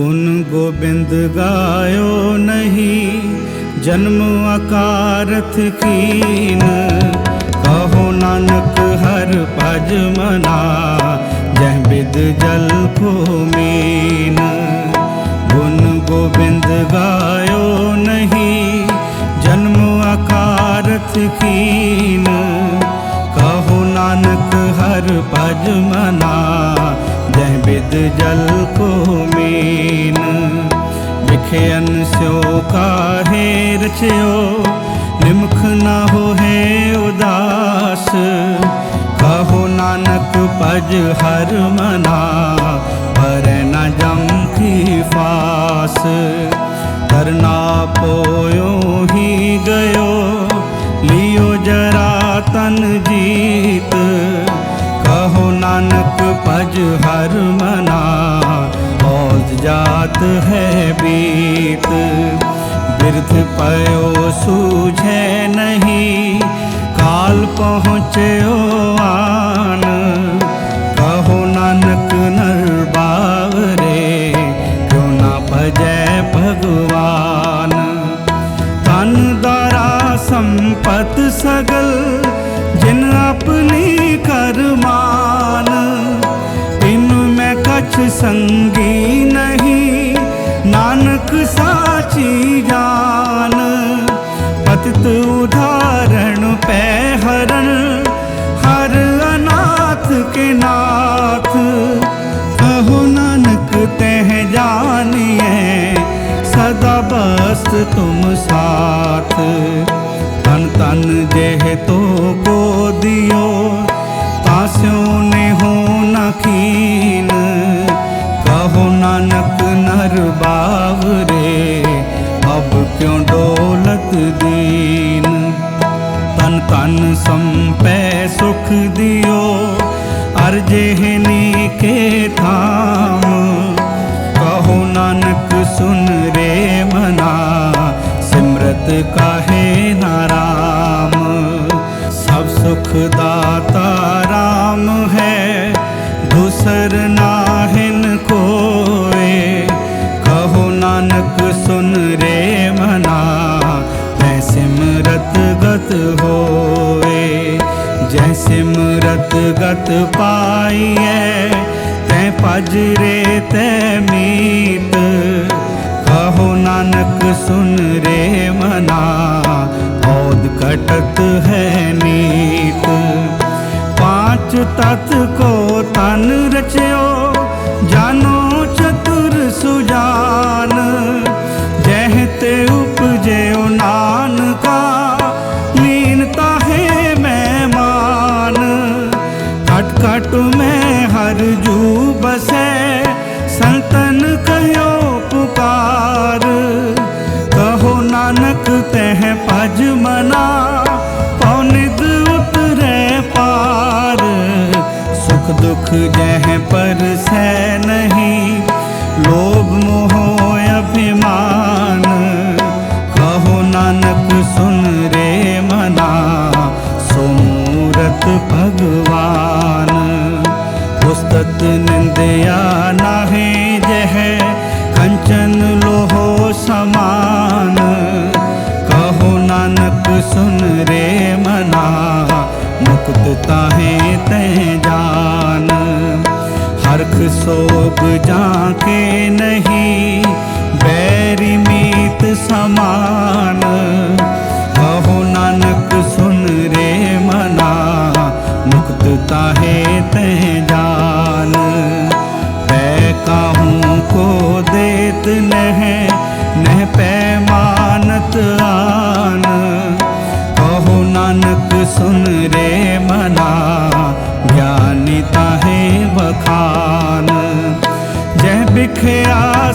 ਗੁਣ ਗੋਬਿੰਦ ਗਾਇਓ ਨਹੀਂ, ਜਨਮ ਅਕਾਰਥ ਕੀਨ। ਕਹੋ ਨਾਨਕ ਹਰ ਭਜ ਮਨਾ, ਜਹ ਬਿਦ ਜਲ ਕੋ ਮੀਨ। ਗੁਣ ਗੋਬਿੰਦ ਗਾਇਓ ਨਹੀਂ, ਜਨਮ ਅਕਾਰਥ ਕੀਨ। ਕਹੋ ਨਾਨਕ ਹਰ ਭਜ ਮਨਾ बिद जल को मीन बिखयन स्यो काहे रचयो निमख न हो है उदास कहो नानक भज हर मना पर न जम की फास करना पोयो ही गयो लियो जरा तन जीत कहो भज हर मना। औज जात है बीत। बिरथ पयो सूझे नहीं। काल पहुँचो आन। कहो नानक नर बावरे। क्यों ना भजै भगवान। तन द्वारा संपत सगल। तुम साथ तन तन जेह तो को दियो तास्यों ने हो न कीन कहो नानक नर बावरे अब क्यों डोलत दीन तन तन संपै सुख दियो अर्जेहनी के थाम ਗਤ ਗਤ ਪਾਈਐ, ਤੈ ਭਜ ਰੇ ਤੈ ਮੀਤ। ਕਹੋ ਨਾਨਕ, ਸੁਨ ਰੇ ਮਨਾ ਔਦ ਕਟਤ ਹੈ ਨੀਤ ਪਾਂਚ ਤਤ ਕੋ ਤਨ ਰਚਿਓ, ਜਾਨੋ ਚਤੁਰ ਸੁਜਾਨ। खट में हर जू बसे संतन कहो पुकार। कहो नानक, तह पज मना। पौनिद उतरे पार। सुख दुख जह पर सह नहीं। लोभ मोह अभिमान।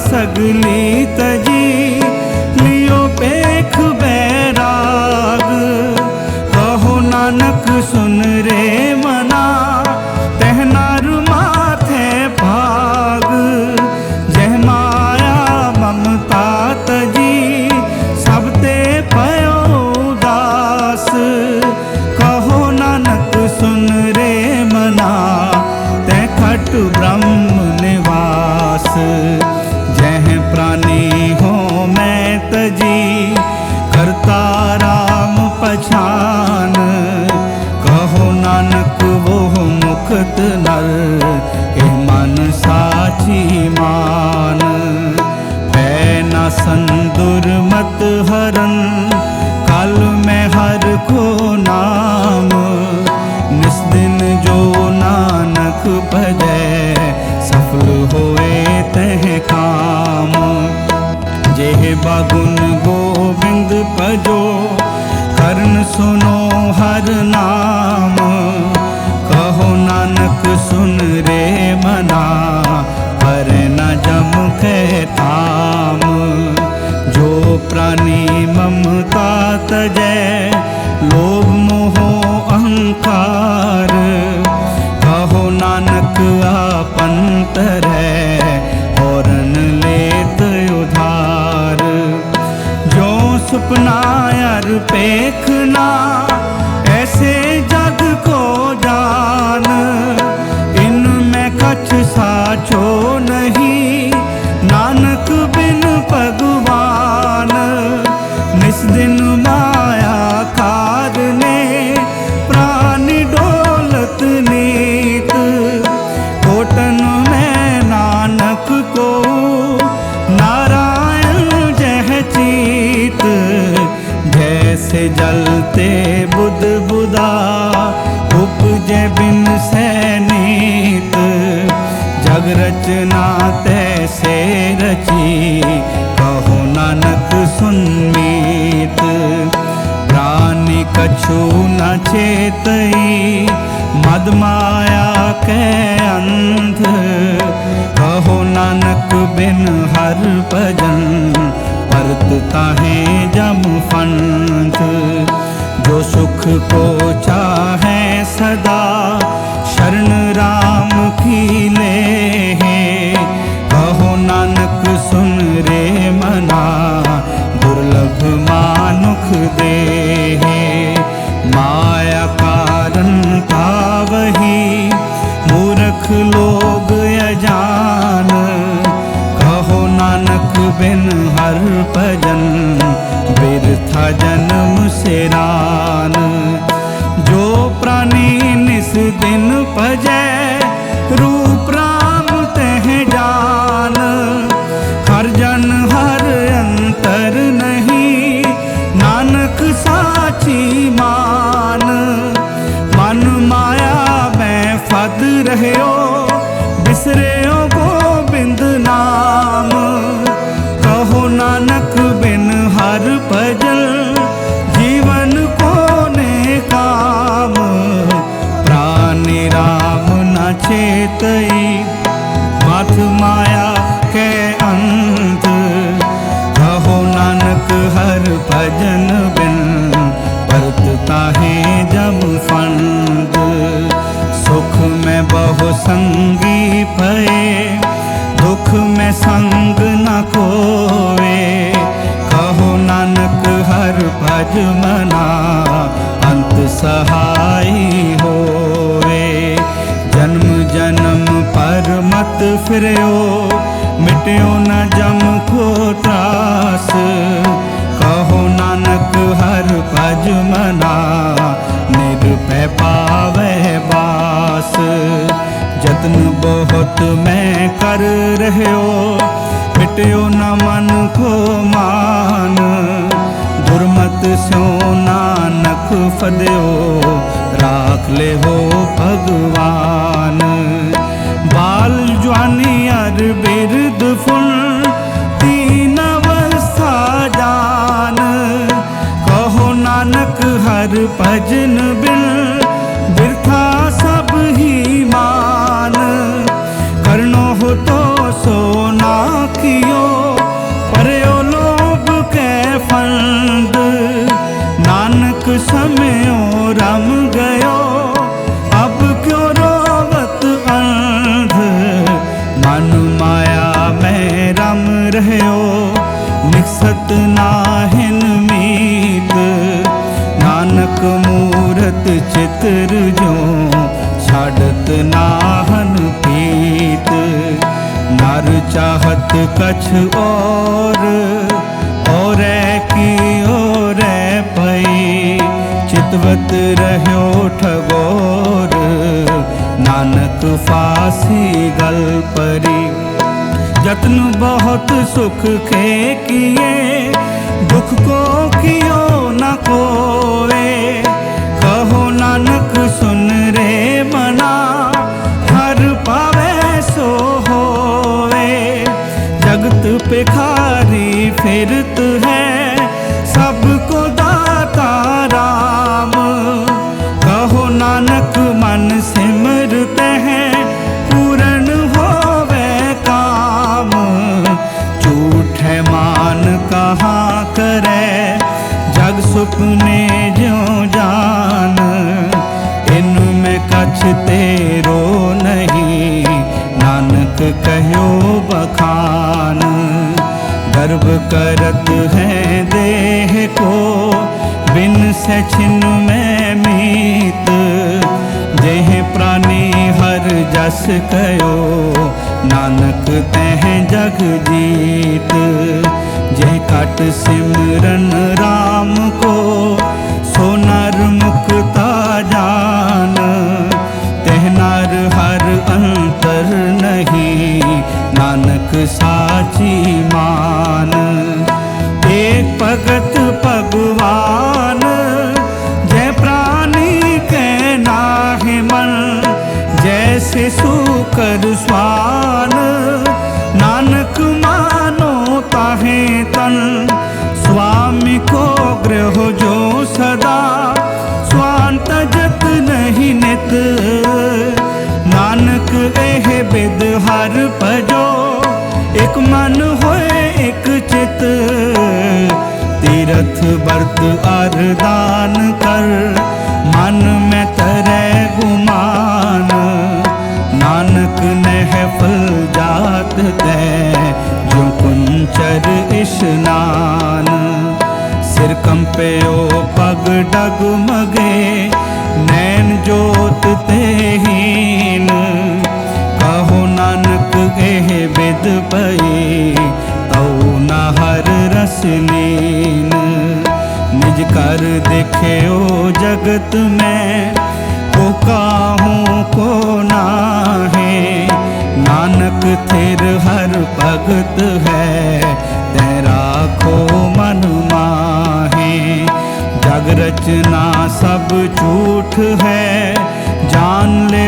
सगली तजी हर नाम। कहो नानक, सुन रे मना। हर न जम के थाम। जो प्राणी ममता तजय लोभ मोह अहंकार। कहो नानक अपन तरह और लेत उधार। जो सुपना अर पेखना साचो नहीं। नानक बिन भगवान रची कहो नानक सुनमीत प्राणी कछु न चेतई। मद माया के अंध। कहो नानक, बिन हर भजन। परत ताहे जम फंत जो सुख को चाहे सदा, शरण राम की ले सुन रे मना दुर्लभ मानुख दे माया कारण था वही मूर्ख लोग अजान। कहो नानक बिन हर भजन बिरथा जन्म चेतई मथ माया के अंत। कहो नानक, हर भजन बिन बरतता है जब फंद। सुख में बहु संगी फल फिरो मिट्यो न जम को त्रास। कहो नानक, हर भज मना। निरपै पावे बास। जतन बहुत मैं कर रहे रहो मिट्यो न मन को मान। दुर्मत सो नानक फद्यो राख ले हो भगवान। बाल जवानी अर बिरद फुल तीन अवस्था जान कहो नानक हर भजन बिन बिरथा सब ही मान करनो हो तो सो ना कियो परयो लोभ के फंद नानक समयो रम गयो अब क्यों रोवत ਰਹਿਓ ਨਿਕਸਤ ਨਾਹਿਨ ਮੀਤ ਨਾਨਕ ਮੂਰਤ ਚਿਤਰ ਜੋ ਛਾੜਤ ਨਾਹਨ ਪੀਤ ਨਰ ਚਾਹਤ ਕਛ ਔਰ ਔਰੈ ਕੀ ਔਰੈ ਪਈ ਚਿਤਵਤ ਰਹਿਓ ਠਗੋਰ ਨਾਨਕ ਫਾਸੀ ਗਲ ਪਰੀ जतन बहुत सुख के किए दुख को कियो न कोवे कहो नानक, सुन रे मना, हर पावे सो होवे। जगत पिखारी फिरत है सुपने जो जान इन में कछ तेरो नहीं। नानक कहो बखान, गर्व करत है देह को, बिन से छिन में मीत। जेह प्राणी हर जस कयो, नानक तह जग जीत। जे कट सिमरन राम को सोनर मुक्ता जान। तह नर हर अंतर नहीं नानक साची मान। एक भगत ਹਰ ਭਜੋ ਇੱਕ ਮਨ ਹੋਏ पई तऊ न हर रस लीन निज कर देखे देखियो जगत में, को काहूँ, को नाहे। नानक थिर हर भगत है, तेरा खो मन माहे। जग रचना सब झूठ है, जान ले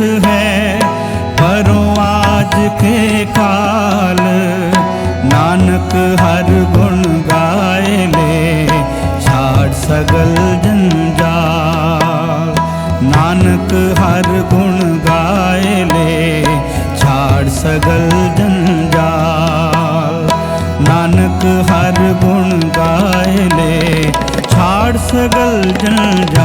बिनस है परो आज के काल नानक हर गुण गाए ले छाड़ सगल जंजाल नानक हर गुण गाए ले छाड़ सगल जंजाल नानक हर गुण गाए ले छाड़ सगल जंजाल